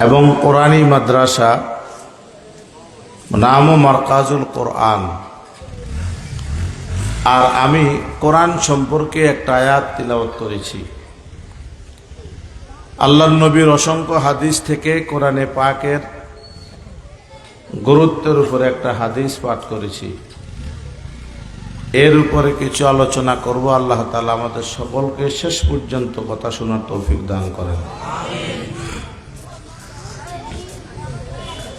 এবং কোরআনী মাদ্রাসা নাম মারকাজুল কোরআন। আর আমি কোরআন সম্পর্কে একটা আয়াত তিলাওয়াত করেছি। আল্লাহ নবীর অসংখ্য হাদিস থেকে কোরআনে পাকের গুরুত্বের উপরে একটা হাদিস পাঠ করেছি। এর উপরে কিছু আলোচনা করব। আল্লাহ তালা আমাদের সকলকে শেষ পর্যন্ত কথা শোনার তৌফিক দান করেন।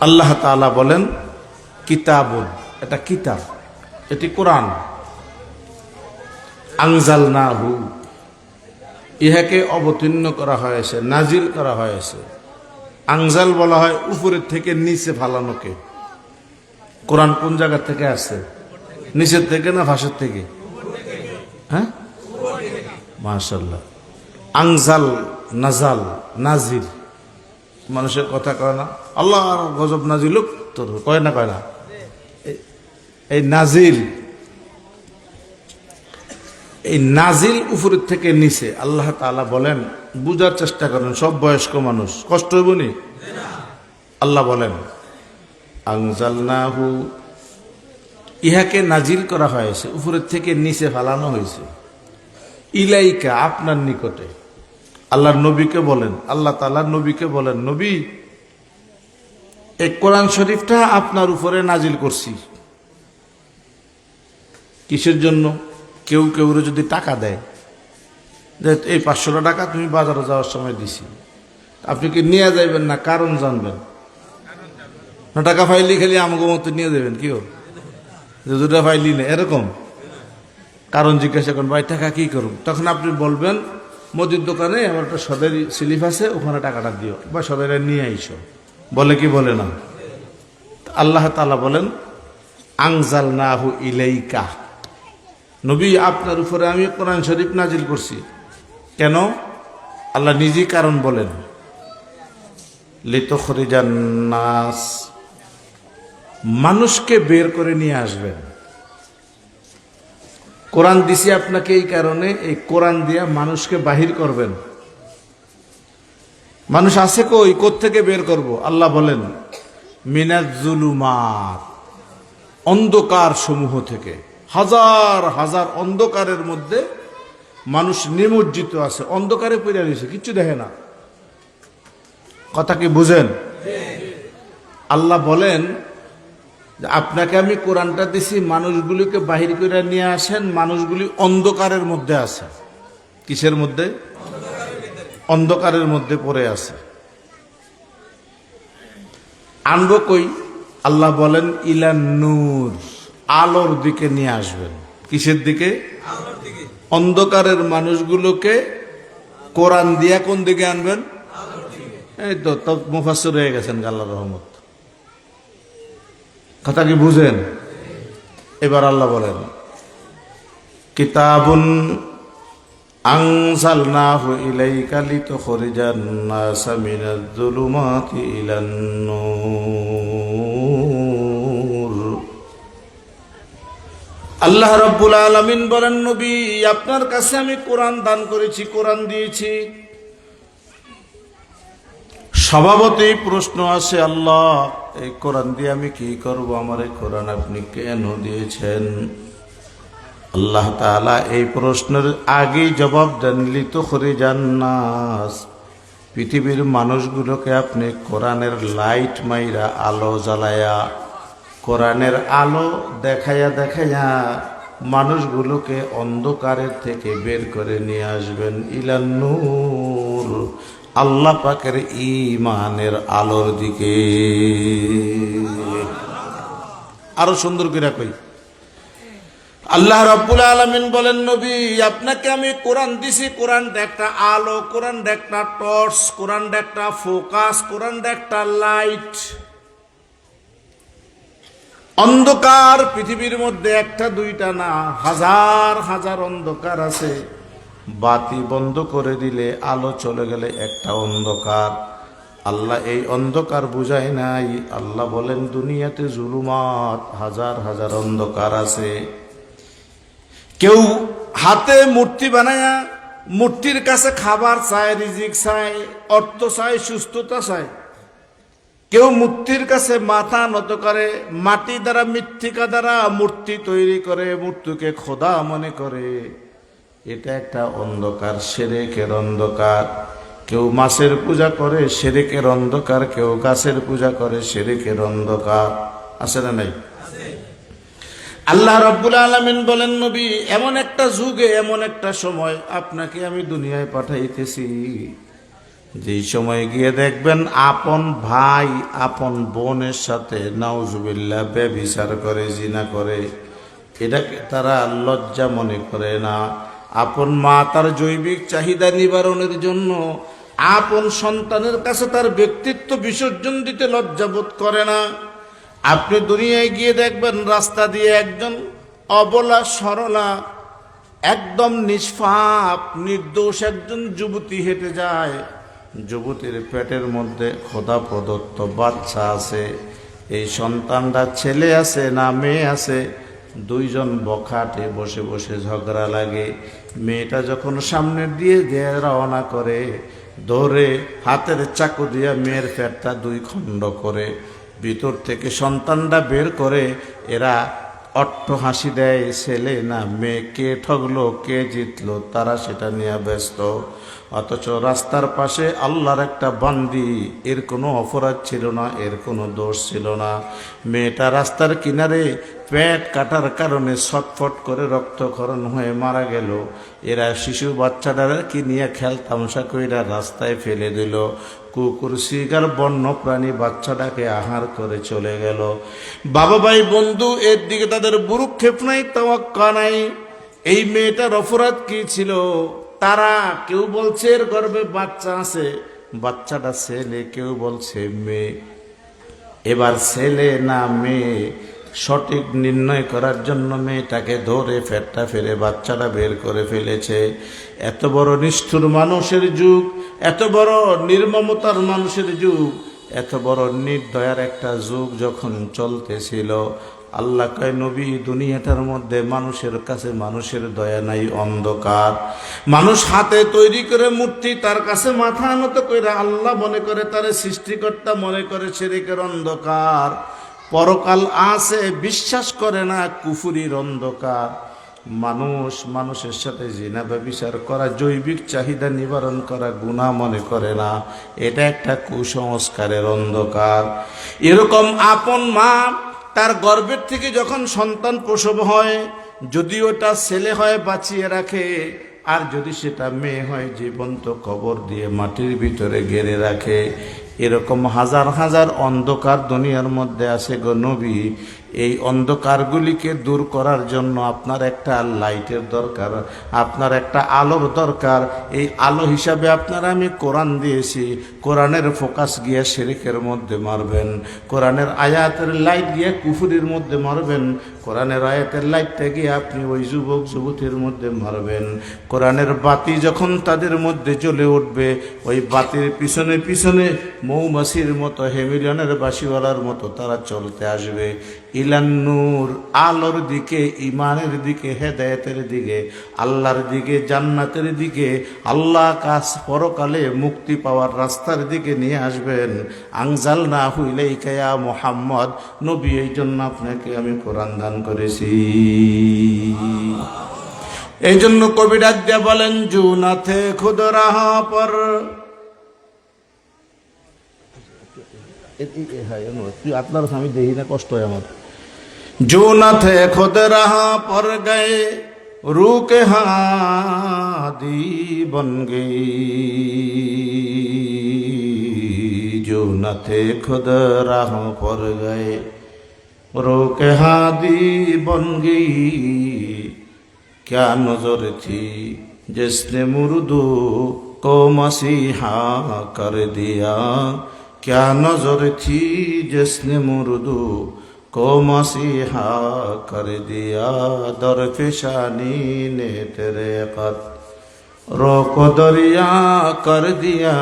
আল্লাহ তাআলা বলেন, কিতাবুন, এটা কিতাব, এটি কোরআন। আংজাল নাহু ইহাকে অবতীর্ণ করা হয়েছে, নাজিল করা হয়েছে। আংজাল বলা হয় উপরের থেকে নিচে ফালানোকে। কোরআন কোন জায়গা থেকে আসছে? নিচের থেকে না ভাষার থেকে? হ্যাঁ? মাশাল্লাহ আংজাল নাজাল, নাজিল। মানুষের কথা কয় না। আল্লাহ গজব নাজিল তোর কয় না কয় না? এই- নাজিল। এই নাজিল উপরের থেকে নিচে, আল্লাহ তাআলা বলেন, বুঝার চেষ্টা করেন, সব বয়স্ক মানুষ। কষ্ট হইব নি? আল্লাহ বলেন আংজালনাহু ইহাকে নাজিল করা হয়েছে, উপরের থেকে নিচে ফালানো হয়েছে। ইলাইকা, আপনার নিকটে। আল্লাহর নবীকে বলেন, আল্লাহ তাআলার নবীকে বলেন, নবী, এই কোরআন শরীফটা আপনার উপরে নাজিল করছি। কিসের জন্য? কেউ কেউ যদি টাকা দেয়, যে এই পাঁচশো টাকা তুমি বাজারে যাওয়ার সময় দিছি। আপনি কি নিয়ে যাইবেন না কারণ জানবেন? না টাকা ফাইলি খালি আমাকে মতো নিয়ে দেবেন কেউ যে দুটা ফাইলি এরকম। কারণ জিজ্ঞাসা করেন, ভাই, টাকা কি করুন তখন আপনি বলবেন মুদির দোকানে আমার একটা সদের স্লিপ আছে, ওখানে টাকাটা দিও। বা সদাইরা নিয়ে আইসো। বলে কি বলে না? আল্লাহ তালা বলেন আংজাল নাহু ইলাইকা। নবী, আপনার উপরে আমি কোরআন শরীফ নাজিল করছি। কেন? আল্লাহ নিজেই কারণ বলেন। লিতখরিজান নাস। মানুষকে বের করে নিয়ে আসবেন। কোরআন দিছি আপনাকে এই কারণে, এই কোরআন দিয়া মানুষকে বাহির করবেন। মানুষ আছে কই? থেকে বের করব? আল্লাহ বলেন মিনাজুলুমাত অন্ধকার সমূহ থেকে। হাজার হাজার অন্ধকারের মধ্যে মানুষ নিমজ্জিত আছে। অন্ধকারে পড়ে রয়েছে, কিচ্ছু দেখে না। কথা কি বুঝেন? আল্লাহ বলেন আপনাকে আমি কোরআনটা দিছি, মানুষগুলিকে বাহির করে নিয়ে আসেন, মানুষগুলি অন্ধকারের মধ্যে আছে। কিসের মধ্যে? অন্ধকারের মধ্যে পড়ে আছে। আনব কই? আল্লাহ বলেন ইলা নূর আলোর দিকে নিয়ে আসবেন। কিসের দিকে? অন্ধকারের মানুষগুলোকে কোরআন দিয়া কোন দিকে আনবেন? এই তো মুফাসসির হয়ে গেছেন আল্লাহ রহমত। কথা কি বুঝেন। এবার আল্লাহ বলেন, কিতাবুন আনসালনাহু ইলাইকা লিতুখরিজান নাসা মিনাজ যুলুমাতি ইলান আল্লাহ রাব্বুল আলামিন বলেন, নবী, আপনার কাছে আমি কোরআন দান করেছি, কোরআন দিয়েছি। স্বভাবতেই প্রশ্ন আসে, আল্লাহ এই কোরআন দিয়ে আমি কি করব? আমার এই কোরআন আপনি কেন দিয়েছেন? আল্লাহ তাআলা এই প্রশ্নের আগেই জবাব দেন, লিত করে জান্নাস পৃথিবীর মানুষগুলোকে আপনি কোরআনের লাইট মাইরা আলো জ্বালায়া, কোরআনের আলো দেখাইয়া দেখাইয়া মানুষগুলোকে অন্ধকারের থেকে বের করে নিয়ে আসবেন। ইলান্নুর আল্লাহ পাকের ইমানের আলোর দিকে। আরও সুন্দর করে কই। আল্লাহ রব্বুল আলমিন বলেন, নবী, আপনাকে আমি কোরআন দিছি। কোরআনটা একটা আলো কোরআনটা একটা টর্চ কোরআনটা একটা ফোকাস কোরআনটা একটা লাইট। অন্ধকার পৃথিবীর মধ্যে একটা, দুইটা না, হাজার হাজার অন্ধকার আছে। বাতি বন্ধ করে দিলে আলো চলে গেলে একটা অন্ধকার। আল্লাহ এই অন্ধকার বুঝায় নাই। আল্লাহ বলেন, দুনিয়াতে জুলুমাত হাজার হাজার অন্ধকার আছে। কেউ হাতে মূর্তি বানায়া মূর্তির কাছে খাবার চায়, রিজিক চায়, অর্থ চায়, সুস্থতা চায়। কেউ মূর্তির কাছে মাথা নত করে, মাটি দ্বারা মৃত্তিকা দ্বারা মূর্তি তৈরি করে, মূর্তিকে খোদা মনে করে। এটা একটা অন্ধকার, সেরেকের অন্ধকার। কেউ মাছের পূজা করে, সেরেকের অন্ধকার। কেউ গাছের পূজা করে, সেরেকের অন্ধকার। আছে না নাই? আল্লাহ রব্বুল আলমিন বলেন, নবী, এমন একটা যুগে, এমন একটা সময় আপনাকে আমি দুনিয়ায় পাঠাইতেছি। যেই সময় গিয়ে দেখবেন আপন ভাই, আপন বোনের সাথে নাউজুবিল্লা ব্যবিচার করে, জিনা করে। এটাকে তারা লজ্জা মনে করে না। আপন মা তার জৈবিক চাহিদা নিবারণের জন্য আপন সন্তানের কাছে তার ব্যক্তিত্ব বিসর্জন দিতে লজ্জাবোধ করে না। আপনি দুনিয়ায় গিয়ে দেখবেন রাস্তা দিয়ে একজন অবলা, সরলা, একদম নিষ্পাপ, নির্দোষ একজন যুবতী হেঁটে যায়। যুবতীর পেটের মধ্যে খোদা প্রদত্ত বাচ্চা আছে। এই সন্তানটা ছেলে আছে না মেয়ে আছে? দুইজন বখাটে বসে বসে ঝগড়া লাগে। মেয়েটা যখন সামনের দিয়ে দিয়ে রওনা করে, ধরে হাতের চাকু দিয়ে মেয়ের পেটটা দুই খণ্ড করে, ভিতর থেকে সন্তানটা বের করে, এরা অট্ট হাসি দেয়, ছেলে না, মেয়ে কে ঠগলো, কে জিতলো, তারা সেটা নিয়ে ব্যস্ত। অথচ রাস্তার পাশে আল্লাহর একটা বান্দি। এর কোনো অপরাধ ছিল না, এর কোনো দোষ ছিল না। মেয়েটা রাস্তার কিনারে পেট কাটার কারণে ছটফট করে রক্তক্ষরণ হয়ে মারা গেল। এরা শিশু বাচ্চাটারা কি নিয়ে খেলতামশা কইরা রাস্তায় ফেলে দিল। কুকুর শিকার বন্য প্রাণী বাচ্চাটাকে আহার করে চলে গেল। বাবা ভাই, বন্ধু, এর দিকে তাদের বুরুক্ষেপ নাই, তাওয়াক্কা নাই। এই মেয়েটার অপরাধ কি ছিল? তারা কেউ বলছে এর গর্বে বাচ্চা আছে, বাচ্চাটা ছেলে, কেউ বলছে মেয়ে। এবার ছেলে না মেয়ে, সঠিক নির্ণয় করার জন্য মেয়েটাকে ধরে ফেরটা ফেলে বাচ্চাটা বের করে ফেলেছে। এত বড় নিষ্ঠুর মানুষের যুগ, এত বড় নির্মমতার মানুষের যুগ, এত বড় নির্দয়ার একটা যুগ যখন চলতেছিল আল্লাহ কয়, নবী, দুনিয়াটার মধ্যে মানুষের কাছে মানুষের দয়া নাই, অন্ধকার। মানুষ হাতে তৈরি করে মূর্তি, তার কাছে মাথা নত করে আল্লাহ মনে করে তার সৃষ্টিকর্তা, মনে করে সেরেকের অন্ধকার। পরকাল আছে, বিশ্বাস করে না, কুফুরির অন্ধকার। মানুষ মানুষের সাথে জিনা ব্যবিচার করা, জৈবিক চাহিদা নিবারণ করা গুণা মনে করে না। এটা একটা কুসংস্কারের অন্ধকার। এরকম আপন মা তার গর্ভের থেকে যখন সন্তান প্রসব হয় যদি ওটা ছেলে হয় বাঁচিয়ে রাখে, আর যদি সেটা মেয়ে হয়, জীবন্ত কবর দিয়ে মাটির ভিতরে ঘেরে রাখে। এরকম হাজার হাজার অন্ধকার দুনিয়ার মধ্যে আছে গো নবী। এই অন্ধকারগুলিকে দূর করার জন্য আপনার একটা লাইটের দরকার, আপনার একটা আলোর দরকার। এই আলো হিসাবে আপনার আমি কোরআন দিয়েছি, কোরআনের ফোকাস গিয়ে শেরিকের মধ্যে মারবেন, কোরআনের আয়াতের লাইট গিয়ে কুফুরির মধ্যে মারবেন, কোরআনের আয়াতের লাইটটা গিয়ে আপনি ওই যুবক, যুবতীর মধ্যে মারবেন। কোরআনের বাতি যখন তাদের মধ্যে জ্বলে উঠবে, ওই বাতির পিছনে পিছনে মৌমাছির মতো, হেমিলিয়নের বাসিওয়ালার মতো তারা চলতে আসবে। ইলান্নুর আলোর দিকে ইমানের দিকে হেদায়তের দিকে আল্লাহর দিকে জান্নাতের দিকে আল্লাহ কাজ পরকালে মুক্তি পাওয়ার রাস্তার দিকে নিয়ে আসবেন আংজাল না হইলে কেয়া মোহাম্মদ নবী এই জন্য আপনাকে আমি কোরআন দান করেছি এই জন্য কবি ডাক বলেন জুনাথে খুদ রাহা পর আপনার আমি দেখি না কষ্ট হয় আমার जो न थे खुद रहा पर गए रू के हादी बन गई जो न थे खुद राह पर गए रू के हादी बन गई क्या नजर थी जिसने मुर्दू को मसीहा कर दिया क्या नजर थी जिसने मुर्दू को मसीहा कर दिया दर पेशानी ने तेरे कद रोको दरिया कर दिया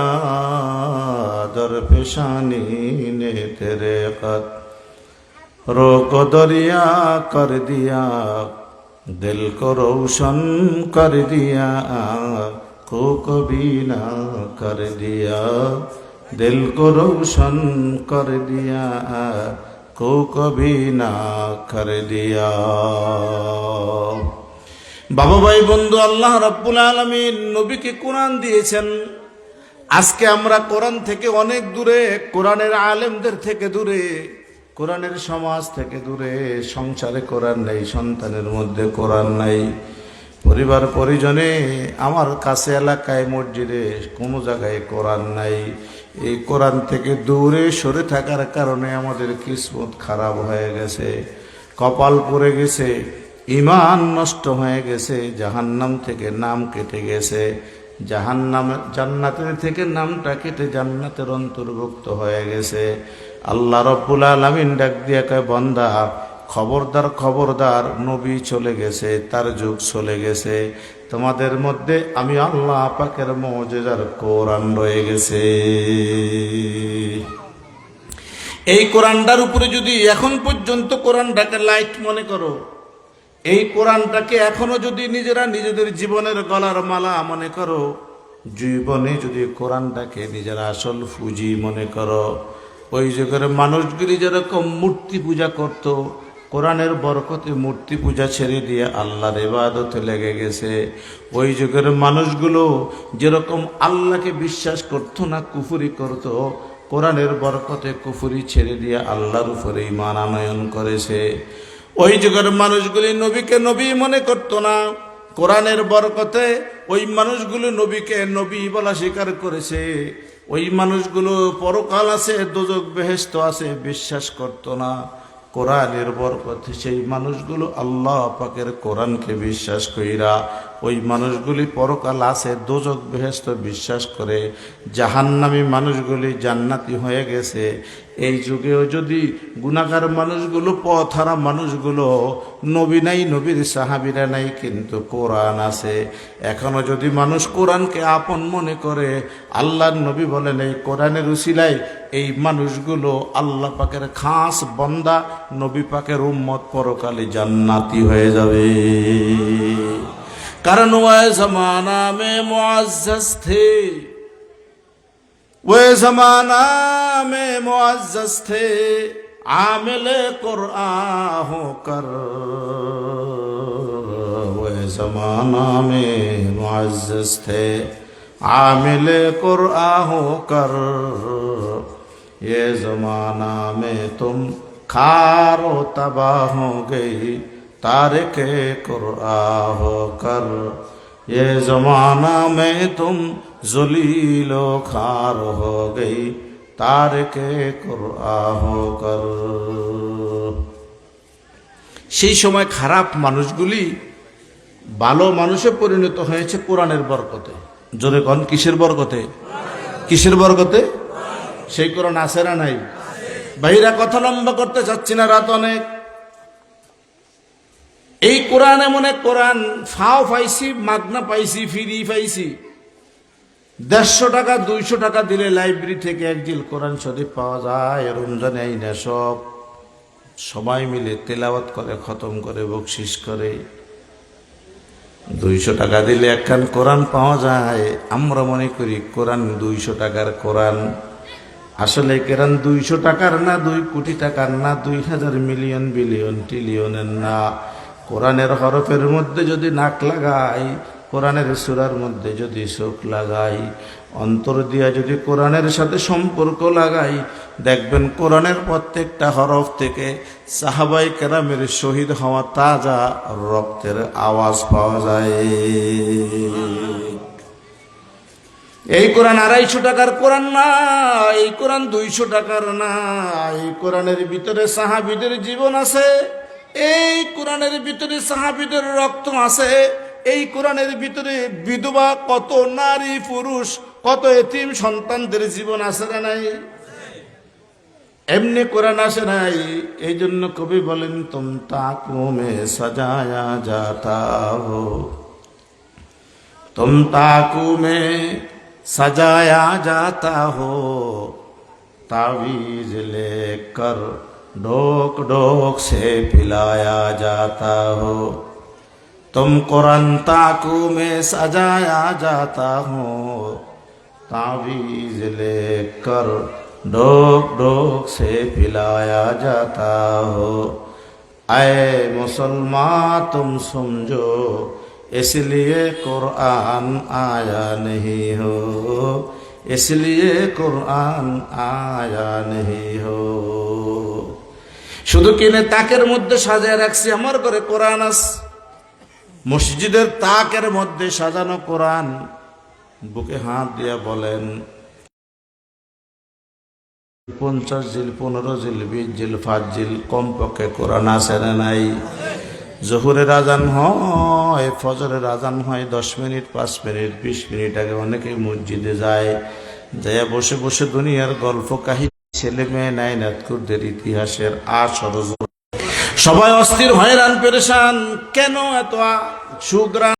दर पेशानी ने तेरे कद रोको दरिया कर दिया दिल को रोशन कर दिया को कभी ना कर दिया दिल को रोशन कर दिया को कभी ना कर दिया বাবা ভাই বন্ধু আল্লাহ রব্বুল আলমিন নবীকে কোরআন দিয়েছেন আজকে আমরা কোরআন থেকে অনেক দূরে কোরআনের আলেমদের থেকে দূরে কোরআনের সমাজ থেকে দূরে সংসারে কোরআন নেই সন্তানের মধ্যে কোরআন নাই পরিবার পরিজনে আমার কাছে এলাকায় মসজিদে কোনো জায়গায় কোরআন নাই এই কোরআন থেকে দূরে সরে থাকার কারণে আমাদের কিসমত খারাপ হয়ে গেছে, কপাল পড়ে গেছে ইমান নষ্ট হয়ে গেছে, জাহান্নাম থেকে নাম কেটে গেছে, জাহান্নাম, জান্নাতের থেকে নামটা কেটে জান্নাতের অন্তর্ভুক্ত হয়ে গেছে। আল্লাহ রব্বুল আলমিন ডাক দিয়ে বন্দা খবরদার খবরদার নবী চলে গেছে, তার যুগ চলে গেছে। তোমাদের মধ্যে আমি আল্লাহ পাকের মজেদার কোরআন রয়ে গেছে। এই কোরআনটার উপরে যদি এখন পর্যন্ত কোরআনটাকে লাইট মনে করো, এই কোরআনটাকে এখনও যদি নিজেরা নিজেদের জীবনের গলার মালা মনে করো, জীবনে যদি কোরআনটাকে নিজেরা আসল ফুজি মনে করো, ওই যুগের মানুষগুলি যেরকম মূর্তি পূজা করত কোরআনের বরকতে মূর্তি পূজা ছেড়ে দিয়ে আল্লাহর ইবাদতে লেগে গেছে। ওই যুগের মানুষগুলো যেরকম আল্লাহকে বিশ্বাস করতো না, কুফুরি করত, কোরআনের বরকতে কুফুরি ছেড়ে দিয়ে আল্লাহর উপরে ইমান আনয়ন করেছে। ওই যুগের মানুষগুলি নবীকে নবী মনে করতো না। কোরআনের বরকতে ওই মানুষগুলো নবীকে নবী বলা স্বীকার করেছে। ওই মানুষগুলো পরকাল আছে, দোজক বেহেস্ত আছে, বিশ্বাস করতো না। কোরআনের বরকতে সেই মানুষগুলো আল্লাহ পাকের কোরআনকে বিশ্বাস কইরা ওই মানুষগুলি পরকাল আছে, দোজক বেহেস্ত বিশ্বাস করে, জাহান্নামী মানুষগুলি জান্নাতি হয়ে গেছে। এই যুগেও যদি গুণাগার মানুষগুলো, পথহারা মানুষগুলো, নবী নাই, নবীর সাহাবিরা নাই, কিন্তু কোরআন আছে। এখনও যদি মানুষ কোরআনকে আপন মনে করে, আল্লাহর নবী বলেন, এই কোরআনের উসিলায় এই মানুষগুলো আল্লাহ পাকের খাস বন্দা, নবী পাকের উম্মত পরকালে জান্নাতি হয়ে যাবে। कारण वह जमाना में मुआजस थे। वे जमाना में मुआजस थे। आमिल कुरआ होकर वे जमाना में मुआजस थे। आमिल कुरआ होकर ये जमाना में तुम खारो तबाह हो गई। तारिक कुरआन होकर ये जमाना में तुम जुलीलो खार हो गई तार के कुरआ होकर সেই সময় খারাপ মানুষগুলি ভালো মানুষে পরিণত হয়েছে কোরআনের বরকতে জোরে কন কিসের বরকতে কিসের বরকতে সেই কোরআন আছে না নাই বাহিরা কথা লম্বা করতে চাচ্ছি না রাত অনেক এই কোরআন এমন এক কোরআন ফাও পাইছি, মাগনা পাইছি, ফিরি পাইছি। দেড়শো টাকা, দুইশো টাকা দিলে লাইব্রেরি থেকে একজিল কোরআন শরীফ পাওয়া যায়, রমজানে এই না সব। সবাই মিলে তেলাওয়াত করে, খতম করে বকশিস করে। দুইশো টাকা দিলে একখান কোরআন পাওয়া যায়। আমরা মনে করি কোরআন দুইশো টাকার কোরআন। আসলে কেরান দুইশো টাকার না, দুই কোটি টাকার না, দুই হাজার মিলিয়ন, বিলিয়ন, ট্রিলিয়নের না। কোরআনের হরফের মধ্যে যদি নাক লাগাই, কোরআনের সুরার মধ্যে যদি চোখ লাগাই, অন্তর দিয়া যদি কোরআনের সাথে সম্পর্ক লাগাই, দেখবেন কোরআনের প্রত্যেকটা হরফ থেকে সাহাবাই কেরামের শহীদ হওয়া তাজা রক্তের আওয়াজ পাওয়া যায়। এই কোরআন আড়াইশো টাকার কোরআন না, এই কোরআন দুইশো টাকার না, এই কোরআনের ভিতরে সাহাবিদের জীবন আছে। এই কোরআনের ভিতরে সাহাবিদের রক্ত আছে, এই কোরআনের ভিতরে বিধবা, কত নারী পুরুষ, কত এতিম সন্তানদের জীবন আছে না নাই? এমনি কোরআন আসে নাই এই জন্য কবি বলেন তুম তাকুমে সাজায়া যাতা হো তুম তাকুমে সাজায়া যাতা হো তাবিজ লেকর डोक डोक से पिलाया जाता हो तुम कुरान ताकू में सजाया जाता हो तावीज लेकर डोक डोक से पिलाया जाता हो आए मुसलमान तुम समझो इसलिए कुरान आया नहीं हो इसलिए कुरान आया नहीं हो শুধু কিনে তাকের মধ্যে সাজায় রাখছি? আমার ঘরে কোরআন আস মসজিদের তাকের মধ্যে সাজানো কোরআন। বুকে হাত দিয়ে বলেন, পঞ্চাশ জিল, পনেরো জিল, বিশ জিল, পাঁচ জিল, কমপক্ষে কোরআন আছে নাই? জহুরের আজান হয়, ফজরের আজান হয়, দশ মিনিট, পাঁচ মিনিট, বিশ মিনিট আগে অনেকেই মসজিদে যায় যায় বসে বসে দুনিয়ার গল্প কাহিনী ছেলে মেয়ে নাই নাতকুরদের ইতিহাসের আসর সবাই অস্থির হয়রান পেরেশান কেন এত সুগ্রাম